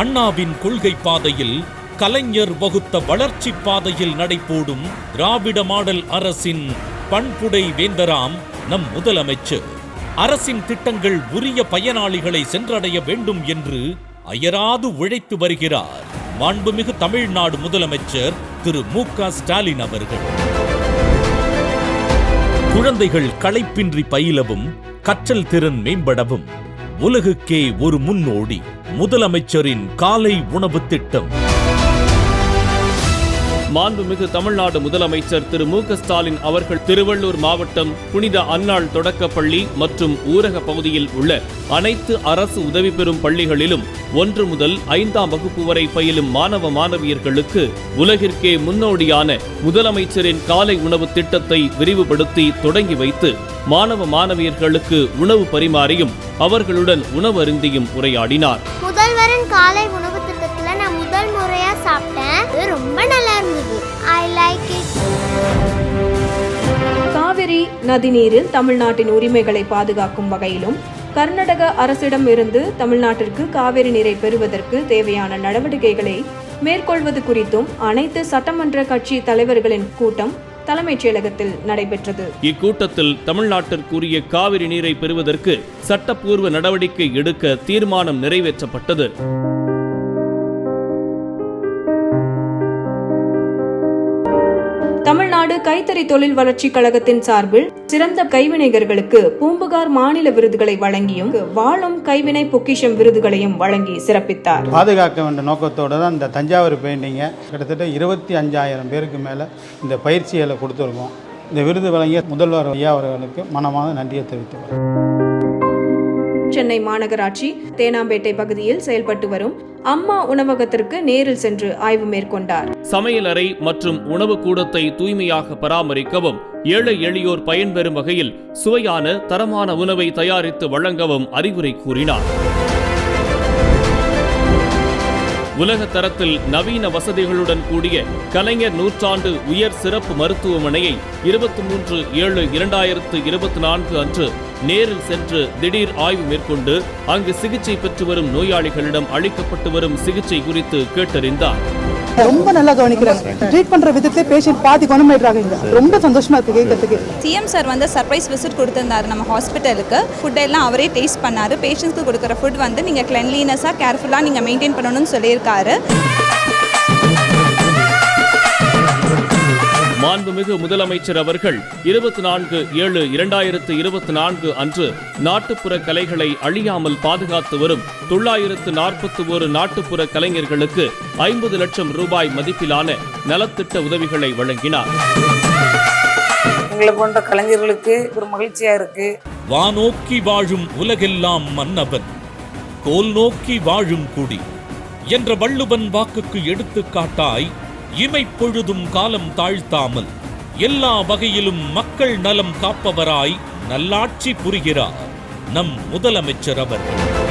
அண்ணாவின் கொள்கை பாதையில் கலைஞர் வகுத்த வளர்ச்சி பாதையில் நடைபோடும் திராவிட மாடல் அரசின் பண்புடை வேந்தராம் நம் முதலமைச்சர். அரசின் திட்டங்கள் உரிய பயனாளிகளை சென்றடைய வேண்டும் என்று அயராது உழைத்து வருகிறார். மாண்புமிகு தமிழ்நாடு முதலமைச்சர் திரு மு க ஸ்டாலின் அவர்கள். குழந்தைகள் களைப்பின்றி பயிலவும் கற்றல் திறன் மேம்படவும் உலகுக்கே ஒரு முன்னோடி முதலமைச்சரின் காலை உணவு திட்டம். மாண்புமிகு தமிழ்நாடு முதலமைச்சர் திரு மு ஸ்டாலின் அவர்கள் திருவள்ளூர் மாவட்டம் புனித அன்னாள் தொடக்கப்பள்ளி மற்றும் ஊரக பகுதியில் உள்ள அனைத்து அரசு உதவி பெறும் பள்ளிகளிலும் ஒன்று முதல் ஐந்தாம் வகுப்பு வரை பயிலும் மாணவ மாணவியர்களுக்கு உலகிற்கே முன்னோடியான முதலமைச்சரின் காலை உணவு திட்டத்தை விரிவுபடுத்தி தொடங்கி வைத்து மாணவ மாணவியர்களுக்கு உணவு பரிமாறியும் அவர்களுடன் உணவருந்தியும் உரையாடினார். முதல்வரின் காலை உணவு திட்டத்தில் நான் முதல் முறையா சாப்பிட்டேன். நதிநீரில் தமிழ்நாட்டின் உரிமைகளை பாதுகாக்கும் வகையிலும் கர்நாடக அரசிடம் இருந்து தமிழ்நாட்டிற்கு காவிரி நீரை பெறுவதற்கு தேவையான நடவடிக்கைகளை மேற்கொள்வது குறித்தும் அனைத்து சட்டமன்ற கட்சி தலைவர்களின் கூட்டம் தலைமைச் செயலகத்தில் நடைபெற்றது. இக்கூட்டத்தில் தமிழ்நாட்டிற்குரிய காவிரி நீரை பெறுவதற்கு சட்டப்பூர்வ நடவடிக்கை எடுக்க தீர்மானம் நிறைவேற்றப்பட்டது. கைத்தறி தொழில் வளர்ச்சி கழகத்தின் சார்பில் சிறந்த கைவினைஞர்களுக்கு பூம்புகார் மாநில விருதுகளை வழங்கியும் வாழும் கைவினை பொக்கிஷம் விருதுகளையும் வழங்கி சிறப்பித்தார். பாதுகாக்க வேண்டிய நோக்கத்தோடு தான் இந்த தஞ்சாவூர் பெயிண்டிங்கை கிட்டத்தட்ட இருபத்தி அஞ்சாயிரம் பேருக்கு மேலே இந்த பயிற்சிகளை கொடுத்துருக்கோம். இந்த விருது வழங்கிய முதல்வர் ஐயா அவர்களுக்கு மனமான நன்றியை தெரிவித்துள்ளோம் சென்னை மாநகராட்சி தேனாம்பேட்டை பகுதியில் செயல்பட்டு வரும் அம்மா உணவகத்திற்கு நேரில் சென்று ஆய்வு மேற்கொண்டார். சமையலறை மற்றும் உணவு கூடத்தை தூய்மையாக பராமரிக்கவும் ஏழை எளியோர் பயன்பெறும் வகையில் சுவையான தரமான உணவை தயாரித்து வழங்கவும் அறிவுரை கூறினார். உலக தரத்தில் நவீன வசதிகளுடன் கூடிய கலைஞர் நூற்றாண்டு உயர் சிறப்பு மருத்துவமனையை இருபத்தி மூன்று ஏழு இரண்டாயிரத்து இருபத்தி நான்கு அன்று நேரில் சென்று திடீர் ஆய்வு மேற்கொண்டு அங்கு சிகிச்சை பெற்று வரும் நோயாளிகளிடம் அளிக்கப்பட்டு வரும் சிகிச்சை குறித்து கேட்டறிந்தார். ரொம்ப நல்லா கவனிக்கிறாங்க. ட்ரீட் பண்ற விதத்திலே பேஷண்ட் பாதி குணமாயிடுறாங்க இங்க. ரொம்ப சந்தோஷமா இருக்கு கேட்கறதுக்கு சிஎம் சார் வந்து சர்ப்ரைஸ் விசிட் கொடுத்துருந்தாரு நம்ம ஹாஸ்பிட்டலுக்கு ஃபுட் எல்லாம் அவரே டேஸ்ட் பண்ணாரு. பேஷண்ட்ஸ்க்கு கொடுக்குற ஃபுட் வந்து நீங்கள் கிளென்லினஸாக கேர்ஃபுல்லாக நீங்கள் மெயின்டைன் பண்ணணும்னு சொல்லியிருக்காரு. மாண்புமிகு முதலமைச்சர் அவர்கள் இருபத்தி நான்கு ஏழு இரண்டாயிரத்து இருபத்தி நான்கு அன்று நாட்டுப்புற கலைகளை அழியாமல் பாதுகாத்து வரும் தொள்ளாயிரத்து நாற்பத்தி ஒரு நாட்டுப்புற கலைஞர்களுக்கு ஐம்பது லட்சம் ரூபாய் மதிப்பிலான நலத்திட்ட உதவிகளை வழங்கினார். எங்களை போன்ற கலைஞர்களுக்கு ஒரு மகிழ்ச்சியா இருக்கு. வானோக்கி வாழும் உலகெல்லாம் மன்னவன் கோல் நோக்கி வாழும் குடி என்ற வள்ளுவன் வாக்குக்கு எடுத்துக்காட்டாய் இமைப்பொழுதும் காலம் தாழ்த்தாமல் எல்லா வகையிலும் மக்கள் நலம் காப்பவராய் நல்லாட்சி புரிகிறார் நம் முதலமைச்சர் அவர்கள்